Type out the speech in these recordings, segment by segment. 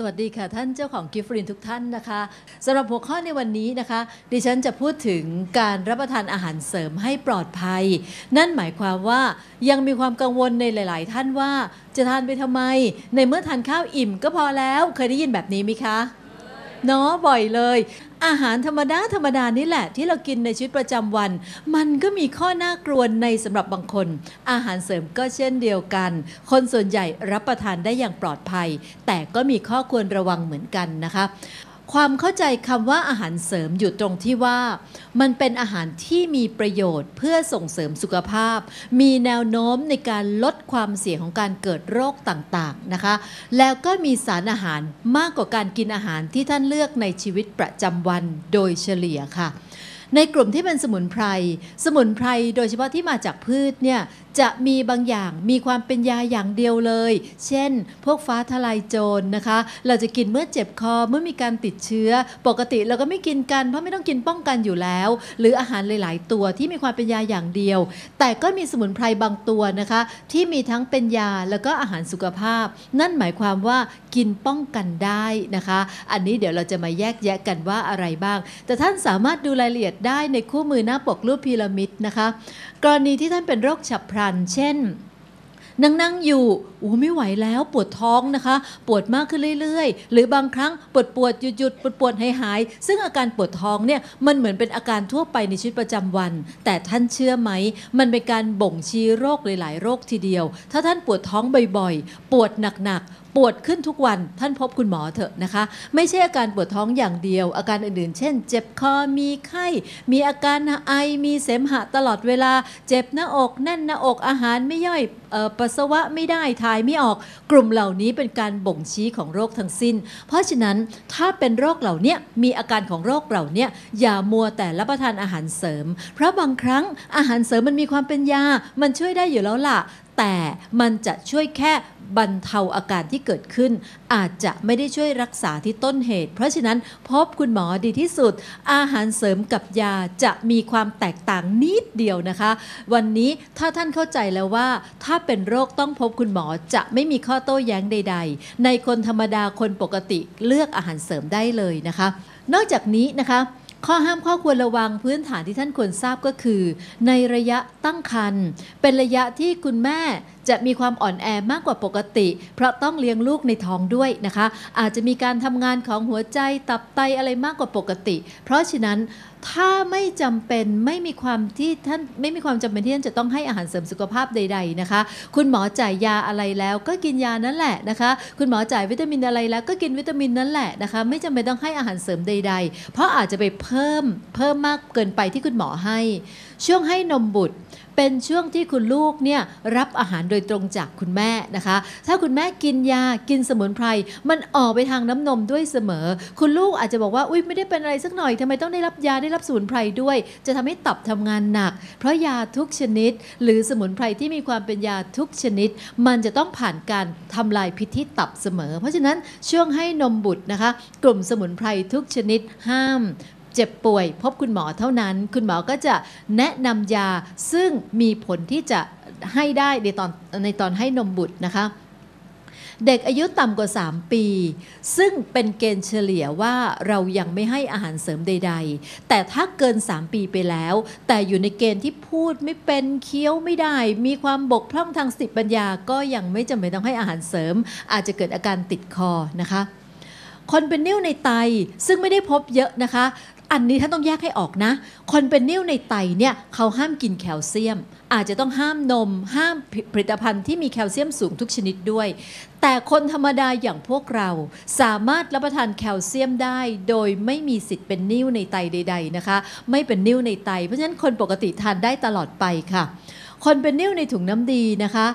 สวัสดีค่ะท่านเจ้าของกิฟฟรินทุกท่านนะคะสำหรับหัวข้อในวันนี้นะคะ ดิฉันจะพูดถึงการรับประทานอาหารเสริมให้ปลอดภัย นั่นหมายความว่ายังมีความกังวลในหลาย ๆ ท่านว่าจะทานไปทำไม ในเมื่อทานข้าวอิ่มก็พอแล้วเคยได้ยินแบบนี้ไหมคะ เนาะบ่อยเลย อาหารธรรมดาธรรมดานี่แหละ ที่เรากินในชีวิตประจำวัน มันก็มีข้อน่ากลัวในสำหรับบางคน อาหารเสริมก็เช่นเดียวกัน คนส่วนใหญ่รับประทานได้อย่างปลอดภัย แต่ก็มีข้อควรระวังเหมือนกันนะคะ ความเข้าใจคำว่าอาหารเสริมอยู่ตรงที่ว่า มันเป็นอาหารที่มีประโยชน์เพื่อส่งเสริมสุขภาพ มีแนวโน้มในการลดความเสี่ยงของการเกิดโรคต่างๆนะคะ แล้วก็มีสารอาหารมากกว่าการกินอาหารที่ท่านเลือกในชีวิตประจำวันโดยเฉลี่ยค่ะในกลุ่มที่เป็นสมุนไพร สมุนไพรโดยเฉพาะที่มาจากพืชเนี่ย จะมีบางอย่างมีความเป็นยาอย่างเดียวเลย เช่น พวกฟ้าทลายโจรนะคะ เราจะกินเมื่อเจ็บคอเมื่อมีการติดเชื้อ ปกติเราก็ไม่กินกันเพราะไม่ต้องกินป้องกันอยู่แล้ว หรืออาหารหลาย ๆ ตัวที่มีความเป็นยาอย่างเดียว แต่ก็มีสมุนไพรบางตัวนะคะ ที่มีทั้งเป็นยาแล้วก็อาหารสุขภาพ นั่นหมายความว่ากินป้องกันได้นะคะ อันนี้เดี๋ยวเราจะมาแยกแยะกันว่าอะไรบ้าง แต่ท่านสามารถดูรายละเอียดได้ในคู่มือหน้าปกรูปพีระมิดนะคะ กรณีที่ท่านเป็นโรคฉับพลันเช่นนั่งนั่งอยู่โอ้ไม่ไหวแล้วปวดท้องนะคะ ปวดมากขึ้นเรื่อยๆ หรือบางครั้งปวดปวดหยุดหยุดปวดปวดหายหายซึ่งอาการปวดท้องเนี่ยมันเหมือนเป็นอาการทั่วไปในชีวิตประจำวัน แต่ท่านเชื่อไหม มันเป็นการบ่งชี้โรคหลายๆ โรคทีเดียว ถ้าท่านปวดท้องบ่อยๆ ปวดหนักๆ ปวดขึ้นทุกวันท่านพบคุณหมอเถอะนะคะ ไม่ใช่อาการปวดท้องอย่างเดียว อาการอื่นๆ เช่น เจ็บคอมีไข้ มีอาการไอมีเสมหะตลอดเวลา เจ็บหน้าอกแน่นหน้าอกอาหารไม่ย่อยออปัสสาวะไม่ได้ถ่ายไม่ออก กลุ่มเหล่านี้เป็นการบ่งชี้ของโรคทั้งสิ้น เพราะฉะนั้นถ้าเป็นโรคเหล่านี้มีอาการของโรคเหล่านี้อย่ามัวแต่รับประทานอาหารเสริม เพราะบางครั้งอาหารเสริมมันมีความเป็นยา มันช่วยได้อยู่แล้วล่ะ แต่มันจะช่วยแค่บรรเทาอาการที่เกิดขึ้น อาจจะไม่ได้ช่วยรักษาที่ต้นเหตุ เพราะฉะนั้นพบคุณหมอดีที่สุด อาหารเสริมกับยาจะมีความแตกต่างนิดเดียวนะคะ วันนี้ถ้าท่านเข้าใจแล้วว่า ถ้าเป็นโรคต้องพบคุณหมอจะไม่มีข้อโต้แย้งใด ๆ ในคนธรรมดาคนปกติเลือกอาหารเสริมได้เลยนะคะ นอกจากนี้นะคะ ข้อห้ามข้อควรระวังพื้นฐานที่ท่านควรทราบก็คือ ในระยะตั้งครรภ์เป็นระยะที่คุณแม่ จะมีความอ่อนแอมากกว่าปกติ เพราะต้องเลี้ยงลูกในท้องด้วยนะคะ อาจจะมีการทำงานของหัวใจตับไตอะไรมากกว่าปกติ เพราะฉะนั้นถ้าไม่จำเป็นไม่มีความที่ท่านไม่มีความจำเป็นที่ท่านจะต้องให้อาหารเสริมสุขภาพใด ๆนะคะ คุณหมอจ่ายยาอะไรแล้วก็กินยานั่นแหละนะคะ คุณหมอจ่ายวิตามินอะไรแล้วก็กินวิตามินนั่นแหละนะคะ ไม่จำเป็นต้องให้อาหารเสริมใด ๆ เพราะอาจจะไปเพิ่มเพิ่มมากเกินไปที่คุณหมอให้ ช่วงให้นมบุตร เป็นช่วงที่คุณลูกเนี่ยรับอาหารโดยตรงจากคุณแม่นะคะ ถ้าคุณแม่กินยากินสมุนไพรมันออกไปทางน้ำนมด้วยเสมอ คุณลูกอาจจะบอกว่าอุ้ยไม่ได้เป็นอะไรสักหน่อยทำไมต้องได้รับยาได้รับสมุนไพรด้วย จะทำให้ตับทำงานหนัก เพราะยาทุกชนิด หรือสมุนไพรที่มีความเป็นยาทุกชนิด มันจะต้องผ่านการทำลายพิษที่ตับเสมอ เพราะฉะนั้นช่วงให้นมบุตรนะคะ กลุ่มสมุนไพรทุกชนิดห้าม เจ็บป่วย พบคุณหมอเท่านั้น คุณหมอก็จะแนะนำยาซึ่งมีผลที่จะให้ได้ในตอนในตอนให้นมบุตรนะคะเด็กอายุต่ำกว่า 3 ปี ซึ่งเป็นเกณฑ์เฉลี่ยว่าเรายังไม่ให้อาหารเสริมใด ๆ แต่ถ้าเกิน 3 ปีไปแล้ว แต่อยู่ในเกณฑ์ที่พูดไม่เป็นเคี้ยวไม่ได้ มีความบกพร่องทางสติปัญญาก็ยังไม่จำเป็นต้องให้อาหารเสริม อาจจะเกิดอาการติดคอนะคะคนเป็นนิ่วในไตซึ่งไม่ได้พบเยอะนะคะ อันนี้ท่านต้องแยกให้ออกนะคนเป็นนิ่วในไตเนี่ยเขาห้ามกินแคลเซียม อาจจะต้องห้ามนม ห้ามผลิตภัณฑ์ที่มีแคลเซียมสูงทุกชนิดด้วย แต่คนธรรมดาอย่างพวกเราสามารถรับประทานแคลเซียมได้ โดยไม่มีสิทธิ์เป็นนิ่วในไตใด ๆนะคะ ไม่เป็นนิ่วในไต เพราะฉะนั้นคนปกติทานได้ตลอดไปค่ะ คนเป็นนิ่วในถุงน้ำดีนะคะ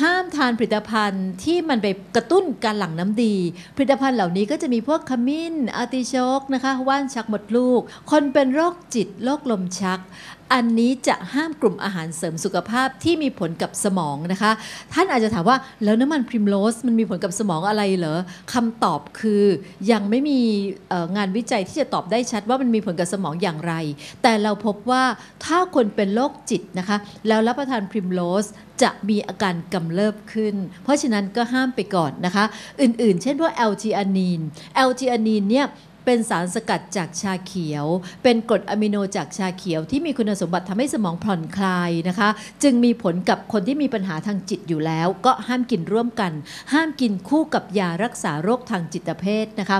ห้ามทานผลิตภัณฑ์ที่มันไปกระตุ้นการหลั่งน้ำดี ผลิตภัณฑ์เหล่านี้ก็จะมีพวกขมิ้นอาติชกนะคะว่านชักหมดลูก คนเป็นโรคจิตโรคลมชัก อันนี้จะห้ามกลุ่มอาหารเสริมสุขภาพที่มีผลกับสมองนะคะ ท่านอาจจะถามว่าแล้วน้ำมันพริมโรสมันมีผลกับสมองอะไรเหรอคำตอบคือยังไม่มีงานวิจัยที่จะตอบได้ชัดว่ามันมีผลกับสมองอย่างไร แต่เราพบว่าถ้าคนเป็นโรคจิตนะคะ แล้วรับประทานพริมโรสจะมีอาการกำเริบขึ้น เพราะฉะนั้นก็ห้ามไปก่อนนะคะ อื่นๆ เช่นพวกแอลจีอานีนแอลจีอานีนเนี่ย เป็นสารสกัดจากชาเขียว เป็นกรดอะมิโนจากชาเขียว ที่มีคุณสมบัติทำให้สมองผ่อนคลายนะคะ จึงมีผลกับคนที่มีปัญหาทางจิตอยู่แล้ว ก็ห้ามกินร่วมกัน ห้ามกินคู่กับยารักษาโรคทางจิตเภทนะคะ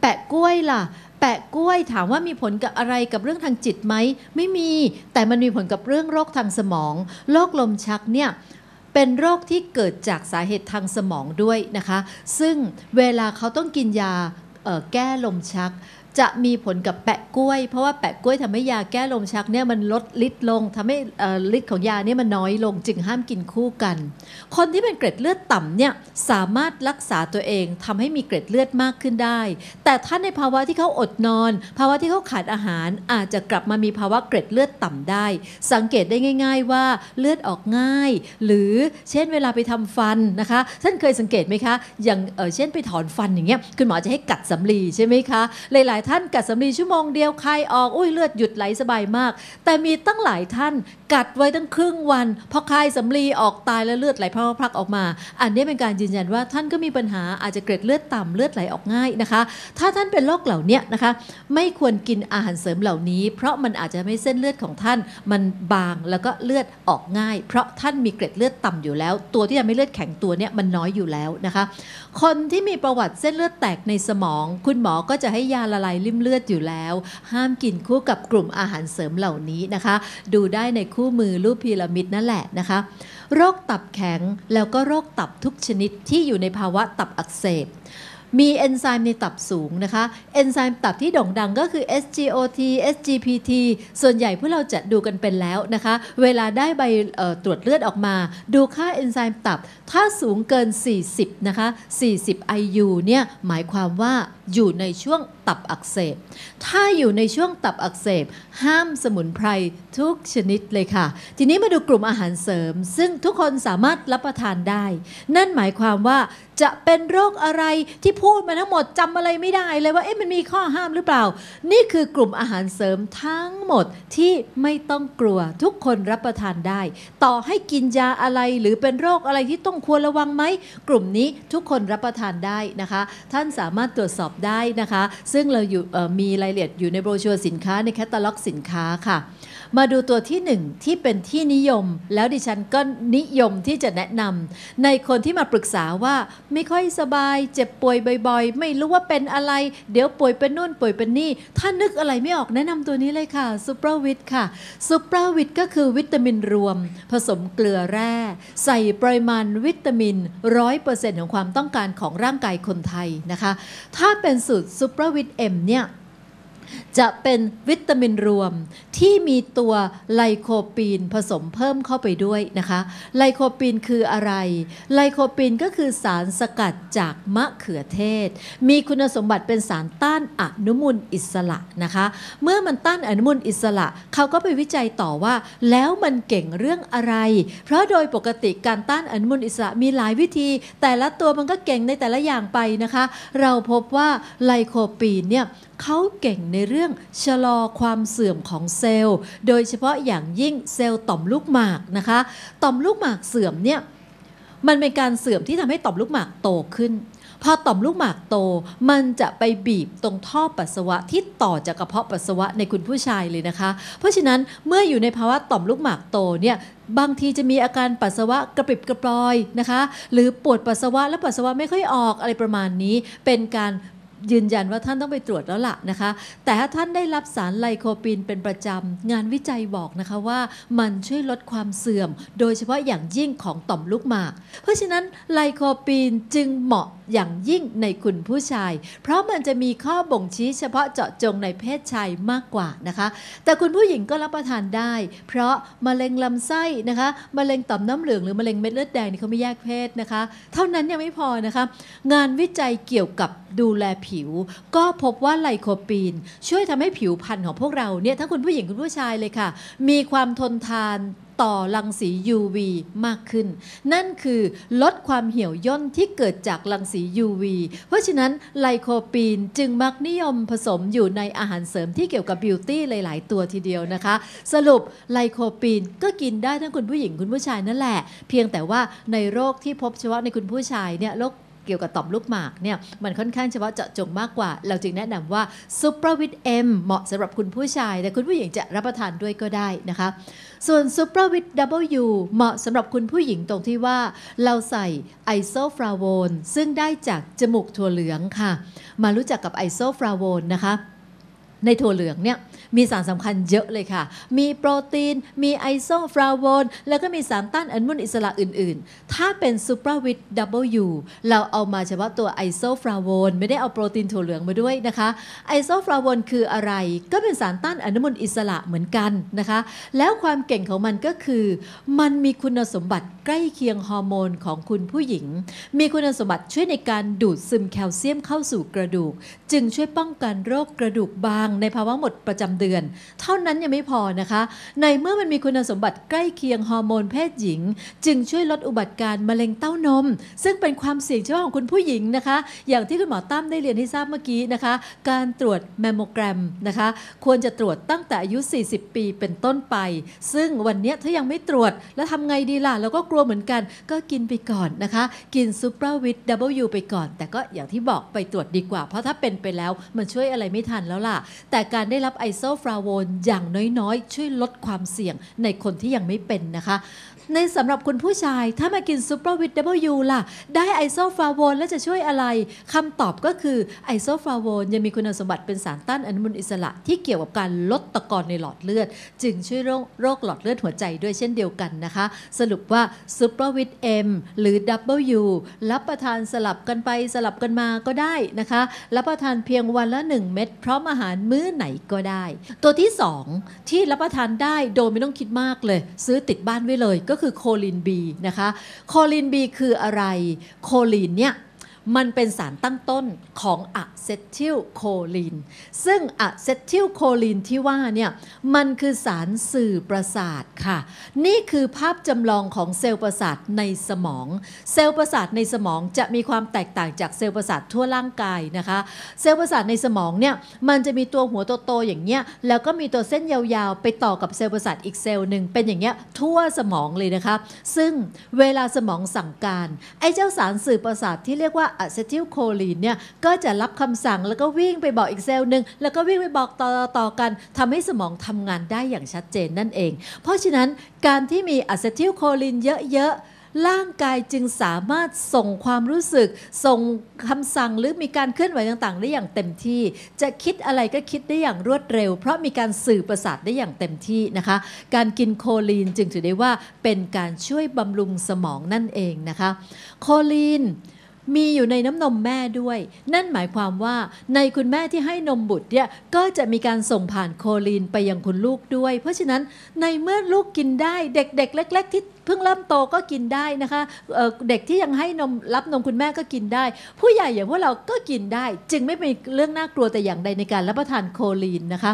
แปะกล้วยล่ะแปะกล้วยถามว่ามีผลกับอะไรกับเรื่องทางจิตไหมไม่มีแต่มันมีผลกับเรื่องโรคทางสมองโรคลมชักเนี่ยเป็นโรคที่เกิดจากสาเหตุทางสมองด้วยนะคะ ซึ่งเวลาเขาต้องกินยา แก้ลมชัก จะมีผลกับแปะกล้วย เพราะว่าแปะกล้วยทำให้ยาแก้ลมชักเนี่ยมันลดฤทธิ์ลงทำให้ฤทธิ์ของยาเนี่ยมันน้อยลงจึงห้ามกินคู่กัน คนที่เป็นเกร็ดเลือดต่ำเนี่ยสามารถรักษาตัวเองทำให้มีเกร็ดเลือดมากขึ้นได้ แต่ถ้าในภาวะที่เขาอดนอน ภาวะที่เขาขาดอาหารอาจจะกลับมามีภาวะเกร็ดเลือดต่ำได้ สังเกตได้ง่าย ๆ ว่าเลือดออกง่าย หรือเช่นเวลาไปทำฟันนะคะท่านเคยสังเกตไหมคะอย่างเเช่นไปถอนฟันอย่างเงี้ยคุณหมอจะให้กัดสำลีใช่ไหมคะหลายๆท่านกัดสำลีชั่วโมงเดียวคายออกอุ้ยเลือดหยุดไหลสบายมาก แต่มีตั้งหลายท่านกัดไว้ตั้งครึ่งวันพอคายสำลีออกตายแล้วเลือดไหลพลักออกมา อันนี้เป็นการยืนยันว่าท่านก็มีปัญหาอาจจะเกร็ดเลือดต่ำเลือดไหลออกง่ายนะคะ ถ้าท่านเป็นโรคเหล่านี้นะคะ ไม่ควรกินอาหารเสริมเหล่านี้ เพราะมันอาจจะทำให้เส้นเลือดของท่าน มันบางแล้วก็เลือดออกง่าย เพราะท่านมีเกร็ดเลือดต่ำอยู่แล้ว ตัวที่ทำให้เลือดแข็งตัวเนี้ยมันน้อยอยู่แล้วนะคะ คนที่มีประวัติเส้นเลือดแตกในสมอง คุณหมอก็จะให้ยาละลายริ่มเลือดอยู่แล้ว ห้ามกินคู่กับกลุ่มอาหารเสริมเหล่านี้นะคะ ดูได้ในคู่มือรูปพีระมิดนั่นแหละนะคะ โรคตับแข็งแล้วก็โรคตับทุกชนิดที่อยู่ในภาวะตับอักเสบมีเอนไซม์ในตับสูงนะคะ เอนไซม์ตับที่โด่งดังก็คือ SGOT SGPT ส่วนใหญ่พวกเราจะดูกันเป็นแล้วนะคะ เวลาได้ใบตรวจเลือดออกมา ดูค่าเอนไซม์ตับ ถ้าสูงเกิน 40 นะคะ 40 IU เนี่ยหมายความว่า อยู่ในช่วงตับอักเสบ ถ้าอยู่ในช่วงตับอักเสบ ห้ามสมุนไพรทุกชนิดเลยค่ะ ทีนี้มาดูกลุ่มอาหารเสริม ซึ่งทุกคนสามารถรับประทานได้ นั่นหมายความว่าจะเป็นโรคอะไรที่พูดมาทั้งหมดจำอะไรไม่ได้เลยว่าเอ๊ะมันมีข้อห้ามหรือเปล่า นี่คือกลุ่มอาหารเสริมทั้งหมดที่ไม่ต้องกลัว ทุกคนรับประทานได้ ต่อให้กินยาอะไรหรือเป็นโรคอะไรที่ต้องควรระวังไหมกลุ่มนี้ทุกคนรับประทานได้นะคะ ท่านสามารถตรวจสอบได้นะคะ ซึ่งเราอยู่มีรายละเอียดอยู่ในโบรชัวร์สินค้าในแคตตาล็อกสินค้าค่ะ มาดูตัวที่หนึ่งที่เป็นที่นิยม แล้วดิฉันก็นิยมที่จะแนะนำในคนที่มาปรึกษาว่าไม่ค่อยสบายเจ็บป่วยบ่อย ๆ ไม่รู้ว่าเป็นอะไร เดี๋ยวป่วยเป็นนู่นป่วยเป็นนี่ ถ้านึกอะไรไม่ออกแนะนำตัวนี้เลยค่ะซูเปอร์วิตค่ะซูเปอร์วิตก็คือวิตามินรวม ผสมเกลือแร่ ใส่ปริมาณวิตามินร้อยเปอร์เซ็นต์ของความต้องการของร่างกายคนไทยนะคะ ถ้าเป็นสูตรซูเปอร์วิตเอ็มเนี่ย จะเป็นวิตามินรวมที่มีตัวไลโคปีนผสมเพิ่มเข้าไปด้วยนะคะ ไลโคปีนคืออะไร ไลโคปีนก็คือสารสกัดจากมะเขือเทศ มีคุณสมบัติเป็นสารต้านอนุมูลอิสระนะคะ เมื่อมันต้านอนุมูลอิสระ เขาก็ไปวิจัยต่อว่า แล้วมันเก่งเรื่องอะไร เพราะโดยปกติการต้านอนุมูลอิสระมีหลายวิธี แต่ละตัวมันก็เก่งในแต่ละอย่างไปนะคะ เราพบว่าไลโคปีนเนี่ยเขาเก่งในเรื่องชะลอความเสื่อมของเซลล์ โดยเฉพาะอย่างยิ่งเซลล์ต่อมลูกหมากนะคะ ต่อมลูกหมากเสื่อมเนี่ยมันเป็นการเสื่อมที่ทำให้ต่อมลูกหมากโตขึ้น พอต่อมลูกหมากโต มันจะไปบีบตรงท่อปัสสาวะที่ต่อจากกระเพาะปัสสาวะในคุณผู้ชายเลยนะคะ เพราะฉะนั้นเมื่ออยู่ในภาวะต่อมลูกหมากโตเนี่ยบางทีจะมีอาการปัสสาวะกระปริบกระปรอยนะคะ หรือปวดปัสสาวะและปัสสาวะไม่ค่อยออกอะไรประมาณนี้ เป็นการ ยืนยันว่าท่านต้องไปตรวจแล้วล่ะนะคะ แต่ถ้าท่านได้รับสารไลโคปีนเป็นประจำ งานวิจัยบอกนะคะว่ามันช่วยลดความเสื่อม โดยเฉพาะอย่างยิ่งของต่อมลูกหมาก เพราะฉะนั้นไลโคปีนจึงเหมาะอย่างยิ่งในคุณผู้ชาย เพราะมันจะมีข้อบ่งชี้เฉพาะเจาะจงในเพศชายมากกว่านะคะ แต่คุณผู้หญิงก็รับประทานได้ เพราะมะเร็งลำไส้นะคะมะเร็งต่อมน้ำเหลืองหรือมะเร็งเม็ดเลือดแดงนี่เขาไม่แยกเพศนะคะ เท่านั้นยังไม่พอนะคะ งานวิจัยเกี่ยวกับดูแลผิวผิว ก็พบว่าไลโคปีน ช่วยทำให้ผิวพรรณของพวกเราเนี่ยทั้งคุณผู้หญิงคุณผู้ชายเลยค่ะ มีความทนทานต่อรังสี UV มากขึ้น นั่นคือลดความเหี่ยวย่นที่เกิดจากรังสี UV เพราะฉะนั้นไลโคปีนจึงมักนิยมผสมอยู่ในอาหารเสริมที่เกี่ยวกับบิวตี้หลาย ๆ ตัวทีเดียวนะคะ สรุปไลโคปีนก็กินได้ทั้งคุณผู้หญิงคุณผู้ชายนั่นแหละ เพียงแต่ว่าในโรคที่พบเฉพาะในคุณผู้ชายเนี่ยโรค เกี่ยวกับต่อมลูกหมากเนี่ยมันค่อนข้างเฉพาะเจาะจงมากกว่า เราจึงแนะนำว่าซูเปอร์วิตเอ็มเหมาะสำหรับคุณผู้ชาย แต่คุณผู้หญิงจะรับประทานด้วยก็ได้นะคะ ส่วนซูเปอร์วิต W เบิลยูเหมาะสำหรับคุณผู้หญิงตรงที่ว่า เราใส่ไอโซฟลาโวนซึ่งได้จากจมูกถั่วเหลืองค่ะ มารู้จักกับไอโซฟลาโวนนะคะ ในถั่วเหลืองเนี่ย มีสารสำคัญเยอะเลยค่ะ มีโปรตีน มีไอโซฟลาโวนแล้วก็มีสารต้านอนุมูลอิสระอื่นๆ ถ้าเป็นซูเปอร์วิต W เราเอามาเฉพาะตัวไอโซฟลาโวนไม่ได้เอาโปรตีนถั่วเหลืองมาด้วยนะคะ ไอโซฟลาโวนคืออะไร ก็เป็นสารต้านอนุมูลอิสระเหมือนกันนะคะ แล้วความเก่งของมันก็คือ มันมีคุณสมบัติใกล้เคียงฮอร์โมนของคุณผู้หญิง มีคุณสมบัติช่วยในการดูดซึมแคลเซียมเข้าสู่กระดูก จึงช่วยป้องกันโรคกระดูกบาง ในภาวะหมดประจำเดือน เท่านั้นยังไม่พอนะคะ ในเมื่อมันมีคุณสมบัติใกล้เคียงฮอร์โมนเพศหญิง จึงช่วยลดอุบัติการมะเร็งเต้านม ซึ่งเป็นความเสี่ยงเฉพาะของคุณผู้หญิงนะคะ อย่างที่คุณหมอตั้มได้เรียนให้ทราบเมื่อกี้นะคะ การตรวจแมมโมแกรมนะคะ ควรจะตรวจตั้งแต่อายุ 40 ปีเป็นต้นไป ซึ่งวันนี้ถ้ายังไม่ตรวจแล้วทำไงดีล่ะเราก็กลัวเหมือนกัน ก็กินไปก่อนนะคะ กินซูเปอร์วิต W ไปก่อน แต่ก็อย่างที่บอกไปตรวจดีกว่า เพราะถ้าเป็นไปแล้วมันช่วยอะไรไม่ทันแล้วล่ะ แต่การได้รับไอโซฟลาโวนอย่างน้อยๆ ช่วยลดความเสี่ยงในคนที่ยังไม่เป็นนะคะ ในสำหรับคุณผู้ชายถ้ามากินซูเปอร์วิต W ล่ะ ได้ไอโซฟลาโวนแล้วจะช่วยอะไรคำตอบก็คือไอโซฟลาโวนยังมีคุณสมบัติเป็นสารต้านอนุมูลอิสระ ที่เกี่ยวกับการลดตะกอนในหลอดเลือด จึงช่วยโรคโรคหลอดเลือดหัวใจด้วยเช่นเดียวกันนะคะ สรุปว่าซูเปอร์วิต M หรือ W รับประทานสลับกันไปสลับกันมาก็ได้นะคะ รับประทานเพียงวันละ 1 เม็ดพร้อมอาหารมื้อไหนก็ได้ ตัวที่ 2 ที่รับประทานได้โดยไม่ต้องคิดมากเลย ซื้อติดบ้านไว้เลยก็คือโคลินบีนะคะ โคลินบีคืออะไร โคลินเนี่ย มันเป็นสารตั้งต้นของอะเซทิลโคลีน ซึ่งอะเซทิลโคลีนที่ว่าเนี่ยมันคือสารสื่อประสาทค่ะ นี่คือภาพจำลองของเซลล์ประสาทในสมอง เซลล์ประสาทในสมองจะมีความแตกต่างจากเซลล์ประสาททั่วร่างกายนะคะ เซลล์ประสาทในสมองเนี่ยมันจะมีตัวหัวโตๆอย่างเงี้ยแล้วก็มีตัวเส้นยาวๆ ไปต่อกับเซลล์ประสาทอีกเซลล์หนึ่งเป็นอย่างเงี้ยทั่วสมองเลยนะคะ ซึ่งเวลาสมองสั่งการไอ้เจ้าสารสื่อประสาทที่เรียกว่าอะเซทิลโคลีนเนี่ยก็จะรับคำสั่งแล้วก็วิ่งไปบอกอีกเซลล์หนึ่งแล้วก็วิ่งไปบอกต่อต่อกันทำให้สมองทำงานได้อย่างชัดเจนนั่นเอง เพราะฉะนั้นการที่มีอะเซทิลโคลีนเยอะๆร่างกายจึงสามารถส่งความรู้สึก ส่งคำสั่งหรือมีการเคลื่อนไหวต่างๆ ได้อย่างเต็มที่ จะคิดอะไรก็คิดได้อย่างรวดเร็ว เพราะมีการสื่อประสาทได้อย่างเต็มที่นะคะ การกินโคลีนจึงถือได้ว่าเป็นการช่วยบำรุงสมองนั่นเองนะคะ โคลีน มีอยู่ในน้ำนมแม่ด้วย นั่นหมายความว่าในคุณแม่ที่ให้นมบุตรเนี่ยก็จะมีการส่งผ่านโคลีนไปยังคุณลูกด้วย เพราะฉะนั้นในเมื่อลูกกินได้เด็กๆเล็ก ๆ ที่เพิ่งเริ่มโตก็กินได้นะคะเเด็กที่ยังให้นมรับนมคุณแม่ก็กินได้ ผู้ใหญ่อย่างพวกเราก็กินได้ จึงไม่เป็นเรื่องน่ากลัวแต่อย่างใดในการรับประทานโคลีนนะคะ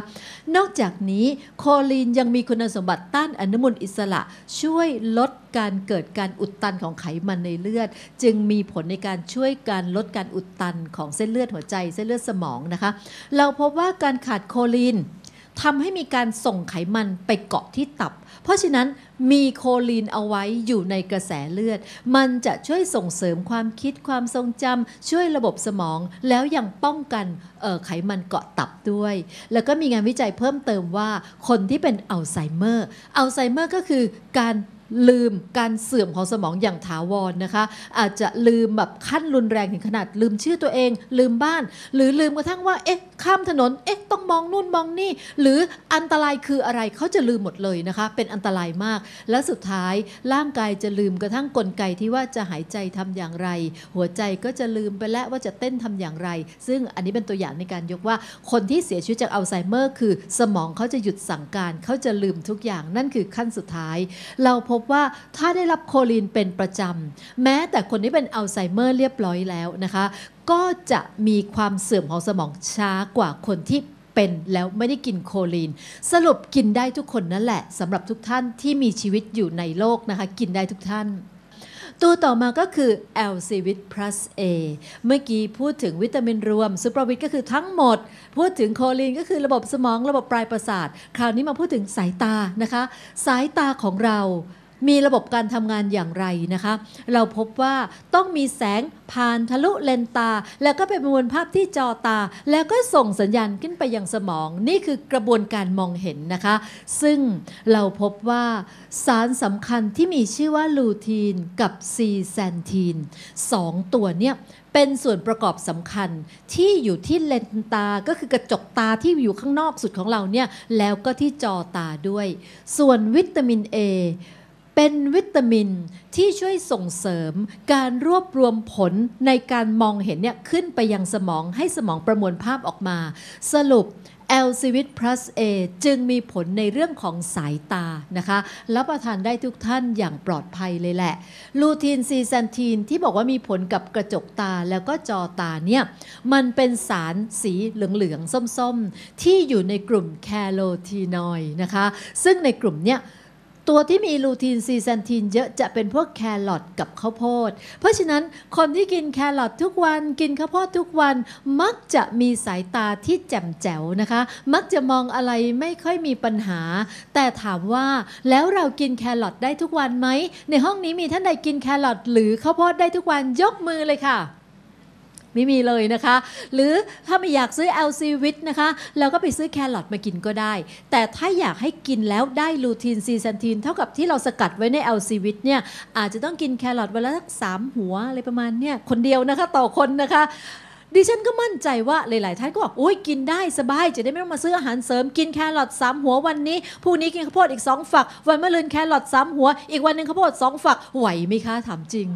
นอกจากนี้โคลีนยังมีคุณสมบัติต้านอนุมูลอิสระช่วยลดการเกิดการอุดตันของไขมันในเลือด จึงมีผลในการช่วยการลดการอุดตันของเส้นเลือดหัวใจเส้นเลือดสมองนะคะ เราพบว่าการขาดโคลีน ทำให้มีการส่งไขมันไปเกาะที่ตับ เพราะฉะนั้นมีโคลีนเอาไว้อยู่ในกระแสเลือด มันจะช่วยส่งเสริมความคิดความทรงจำช่วยระบบสมอง แล้วยังป้องกันไขมันเกาะตับด้วย แล้วก็มีงานวิจัยเพิ่มเติมว่าคนที่เป็นอัลไซเมอร์ อัลไซเมอร์ก็คือการ ลืมการเสื่อมของสมองอย่างถาวรนะคะ อาจจะลืมแบบขั้นรุนแรงถึงขนาดลืมชื่อตัวเอง ลืมบ้าน หรือลืมกระทั่งว่าเอ๊ะข้ามถนนเอ๊ะต้องมองนู่นมองนี่ หรืออันตรายคืออะไรเขาจะลืมหมดเลยนะคะ เป็นอันตรายมาก และสุดท้ายร่างกายจะลืมกระทั่งกลไกที่ว่าจะหายใจทำอย่างไร หัวใจก็จะลืมไปแล้วว่าจะเต้นทำอย่างไร ซึ่งอันนี้เป็นตัวอย่างในการยกว่า คนที่เสียชีวิตจากอัลไซเมอร์ คือ สมองเขาจะหยุดสั่งการเขาจะลืมทุกอย่างนั่นคือขั้นสุดท้าย เราพบบว่าถ้าได้รับโคลีนเป็นประจำ แม้แต่คนที่เป็นอัลไซเมอร์เรียบร้อยแล้วนะคะ ก็จะมีความเสื่อมของสมองช้ากว่าคนที่เป็นแล้วไม่ได้กินโคลีน สรุปกินได้ทุกคนนั่นแหละสำหรับทุกท่านที่มีชีวิตอยู่ในโลกนะคะ กินได้ทุกท่านตัวต่อมาก็คือ l c v i t plus A เมื่อกี้พูดถึงวิตามินรวมซูเปอร์วิตก็คือทั้งหมด พูดถึงโคลีนก็คือระบบสมองระบบปลายประสาท คราวนี้มาพูดถึงสายตานะคะ สายตาของเรา มีระบบการทำงานอย่างไรนะคะ เราพบว่าต้องมีแสงผ่านทะลุเลนตา แล้วก็ไปประมวลภาพที่จอตา แล้วก็ส่งสัญญาณขึ้นไปยังสมอง นี่คือกระบวนการมองเห็นนะคะ ซึ่งเราพบว่าสารสำคัญที่มีชื่อว่าลูทีนกับซีแซนทีนสองตัวเนี่ยเป็นส่วนประกอบสำคัญที่อยู่ที่เลนตาก็คือกระจกตาที่อยู่ข้างนอกสุดของเราเนี่ยแล้วก็ที่จอตาด้วย ส่วนวิตามิน A เป็นวิตามินที่ช่วยส่งเสริมการรวบรวมผลในการมองเห็นเนี่ยขึ้นไปยังสมองให้สมองประมวลภาพออกมา สรุป l c v i t plus A จึงมีผลในเรื่องของสายตานะคะรับประทานได้ทุกท่านอย่างปลอดภัยเลยแหละ ลูทีนซีแซนทีนที่บอกว่ามีผลกับกระจกตาแล้วก็จอตาเนี่ย มันเป็นสารสีเหลืองๆ ส้มๆ ที่อยู่ในกลุ่มแคโรทีนอยนะคะ ซึ่งในกลุ่มเนี้ย ตัวที่มีลูทีนซีแซนทีนเยอะจะเป็นพวกแครอทกับข้าวโพด เพราะฉะนั้นคนที่กินแครอททุกวันกินข้าวโพดทุกวันมักจะมีสายตาที่แจ่มแจ๋วนะคะ มักจะมองอะไรไม่ค่อยมีปัญหา แต่ถามว่าแล้วเรากินแครอทได้ทุกวันไหม ในห้องนี้มีท่านใดกินแครอทหรือข้าวโพดได้ทุกวันยกมือเลยค่ะ ไม่มีเลยนะคะ หรือถ้าไม่อยากซื้อ LC w i t นะคะเราก็ไปซื้อแครอทมากินก็ได้ แต่ถ้าอยากให้กินแล้วได้ลูทีนซีซันทีน เท่ากับที่เราสกัดไว้ใน LC w i t เนี่ยอาจจะต้องกินแครอทวันละสักสามหัวอะไรประมาณเนี่ยคนเดียวนะคะต่อคนนะคะดิฉันก็มั่นใจว่าหลาย ๆ ท่านก็บอกโอ้ยกินได้สบายจะได้ไม่ต้องมาซื้ออาหารเสริมกินแครอทสามหัววันนี้พรุ่งนี้กินข้าวโพดอีกสองฝัก วันมะรืนแครอทสามหัว อีกวันหนึ่งข้าวโพดสองฝักไหวไหมคะถามจริง